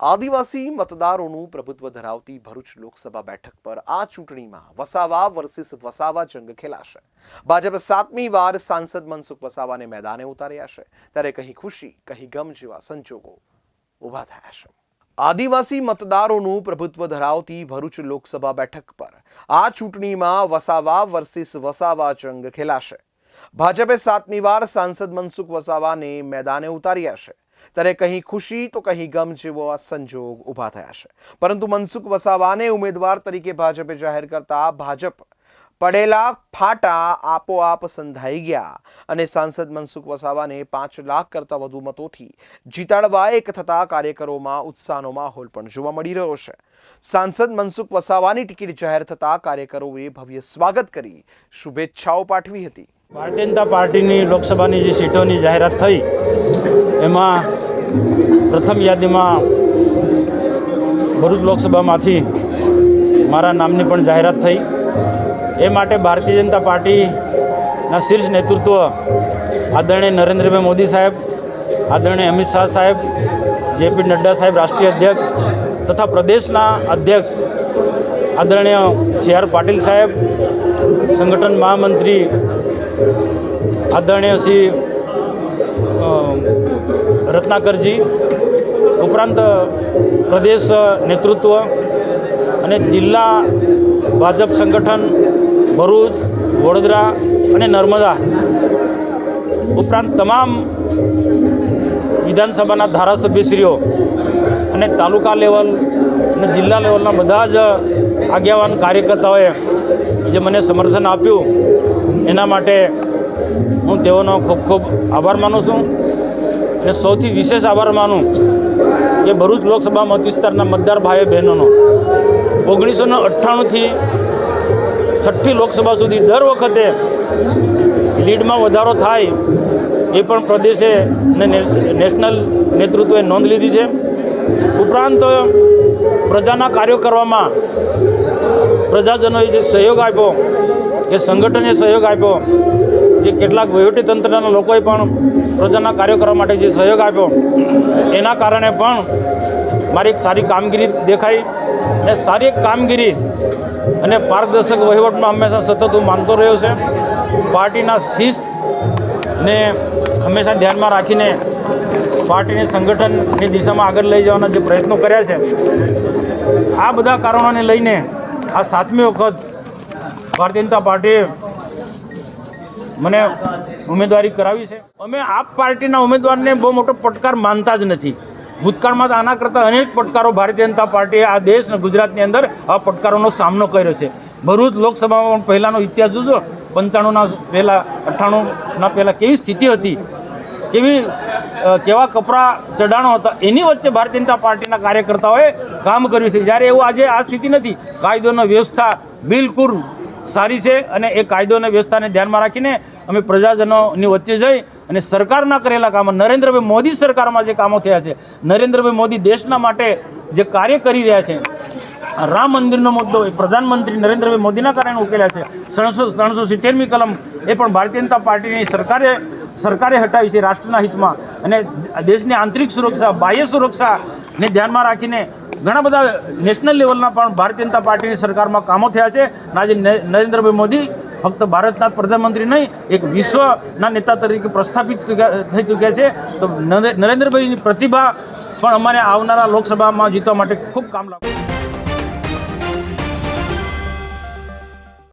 આદિવાસી મતદારોનું પ્રભુત્વ ધરાવતી ભરૂચ લોકસભા બેઠક પર આ ચૂંટણીમાં વસાવા વર્સિસ વસાવા જંગ ખેલાશે. ભાજપ સાતમી વાર સાંસદ મનસુખ વસાવાને મેદાને ઉતાર્યા છે. ત્યારે કહી ખુશી, કહી ગમ જેવા સંજોગો ઊભા થયા છે. આદિવાસી મતદારોનું પ્રભુત્વ ધરાવતી ભરૂચ લોકસભા બેઠક પર આ ચૂંટણીમાં વસાવા વર્સિસ વસાવા જંગ ખેલાશે. ભાજપે સાતમી વાર સાંસદ મનસુખ વસાવાને મેદાને ઉતાર્યા છે. ત્યારે કહી ખુશી તો કહી ગમ જેવો આ સંજોગ ઊભા થયા છે. પરંતુ મનસુખ વસાવાને ઉમેદવાર તરીકે ભાજપે જાહેર કરતા ભાજપ પડેલા ફાટા આપોઆપ સંધાઈ ગયા અને સાંસદ મનસુખ વસાવાને પાંચ લાખ કરતાં વધુ મતોથી જીતાડવા એક થતા કાર્યકરોમાં ઉત્સાહનો માહોલ પણ જોવા મળી રહ્યો છે. સાંસદ મનસુખ વસાવાની ટિકિટ જાહેર થતા કાર્યકરોએ ભવ્ય સ્વાગત કરી શુભેચ્છાઓ પાઠવી હતી. ભારતીય જનતા પાર્ટીની લોકસભાની જે સીટોની જાહેરાત થઈ, એમાં પ્રથમ યાદીમાં ભરૂચ લોકસભામાંથી મારા નામની પણ જાહેરાત થઈ. એ માટે ભારતીય જનતા પાર્ટીના શીર્ષ નેતૃત્વ આદરણીય નરેન્દ્રભાઈ મોદી સાહેબ, આદરણીય અમિત શાહ સાહેબ, જેપી નડ્ડા સાહેબ રાષ્ટ્રીય અધ્યક્ષ તથા પ્રદેશના અધ્યક્ષ આદરણીય સી આર પાટીલ સાહેબ સંગઠન મહામંત્રી આદરણીય શ્રી રત્નાકરજી, ઉપરાંત પ્રદેશ નેતૃત્વ અને જિલ્લા ભાજપ સંગઠન ભરૂચ, વડોદરા અને નર્મદા ઉપરાંત તમામ વિધાનસભાના ધારાસભ્યશ્રીઓ અને તાલુકા લેવલ અને જિલ્લા લેવલના બધા જ આગેવાન કાર્યકર્તાઓએ જે મને સમર્થન આપ્યું, એના માટે હું તેઓનો ખૂબ ખૂબ આભાર માનું છું. અને સૌથી વિશેષ આભાર માનું કે ભરૂચ લોકસભા મત વિસ્તારના મતદાર ભાઈ બહેનોનો. ઓગણીસો ને અઠ્ઠાણુંથી છઠ્ઠી લોકસભા સુધી દર વખતે લીડમાં વધારો થાય એ પણ પ્રદેશે અને નેશનલ નેતૃત્વે નોંધ લીધી છે. ઉપરાંત પ્રજાના કાર્યો કરવામાં પ્રજાજનોએ જે સહયોગ આપ્યો, એ સંગઠને સહયોગ આપ્યો, જે કેટલાક વહીવટીતંત્રના લોકોએ પણ પ્રજાના કાર્યો કરવા માટે જે સહયોગ આપ્યો, એના કારણે પણ મારી એક સારી કામગીરી દેખાઈ અને સારી કામગીરી અને પારદર્શક વહીવટમાં હંમેશા સતત હું માનતો રહ્યો છે. પાર્ટીના શિસ્તને હંમેશા ધ્યાનમાં રાખીને પાર્ટીને સંગઠનની દિશામાં આગળ લઈ જવાના જે પ્રયત્નો કર્યા છે, આ બધા કારણોને લઈને આ સાતમી વખત ભારતીય જનતા પાર્ટીએ મને ઉમેદવારી કરાવી છે. અમે આપ પાર્ટીના ઉમેદવારને બહુ મોટો પડકાર માનતા જ નથી. ભૂતકાળમાં તો આના કરતાં અનેક પડકારો ભારતીય જનતા પાર્ટીએ આ દેશ અને ગુજરાતની અંદર આ પડકારોનો સામનો કર્યો છે. ભરૂચ લોકસભામાં પણ પહેલાંનો ઇતિહાસ જોજો. પંચાણુંના પહેલાં, અઠ્ઠાણુંના પહેલાં કેવી સ્થિતિ હતી? કેવી કેવા કપરા ચઢાણો હતા, એની વચ્ચે ભારતીય જનતા પાર્ટીના કાર્યકર્તાઓએ કામ કર્યું છે. જ્યારે એવું આજે આ સ્થિતિ નથી, કાયદોનો વ્યવસ્થા બિલકુલ સારી છે અને એ કાયદોને વ્યવસ્થાને ધ્યાનમાં રાખીને અમે પ્રજાજનોની વચ્ચે જઈ અને સરકારના કરેલા કામો, નરેન્દ્રભાઈ મોદી સરકારમાં જે કામો થયા છે, નરેન્દ્રભાઈ મોદી દેશના માટે જે કાર્ય કરી રહ્યા છે, રામ મંદિરનો મુદ્દો, એ પ્રધાનમંત્રી નરેન્દ્રભાઈ મોદીના કારણે ઉકેલ્યા છે. ત્રણસો ત્રણસો સિત્તેરમી કલમ એ પણ ભારતીય જનતા પાર્ટીની સરકારે સરકારે હટાવી છે રાષ્ટ્રના હિતમાં. અને દેશની આંતરિક સુરક્ષા, બાહ્ય સુરક્ષાને ધ્યાનમાં રાખીને ઘણા બધા નેશનલ લેવલના પણ ભારતીય જનતા પાર્ટીની સરકારમાં કામો થયા છે. અને આજે નરેન્દ્રભાઈ મોદી ફક્ત ભારતના પ્રધાનમંત્રી નહીં, એક વિશ્વના નેતા તરીકે પ્રસ્થાપિત થઈ ચૂક્યા છે. તો નરે- નરેન્દ્રભાઈની પ્રતિભા પણ અમારે આવનારા લોકસભામાં જીતવા માટે ખૂબ કામ લાગે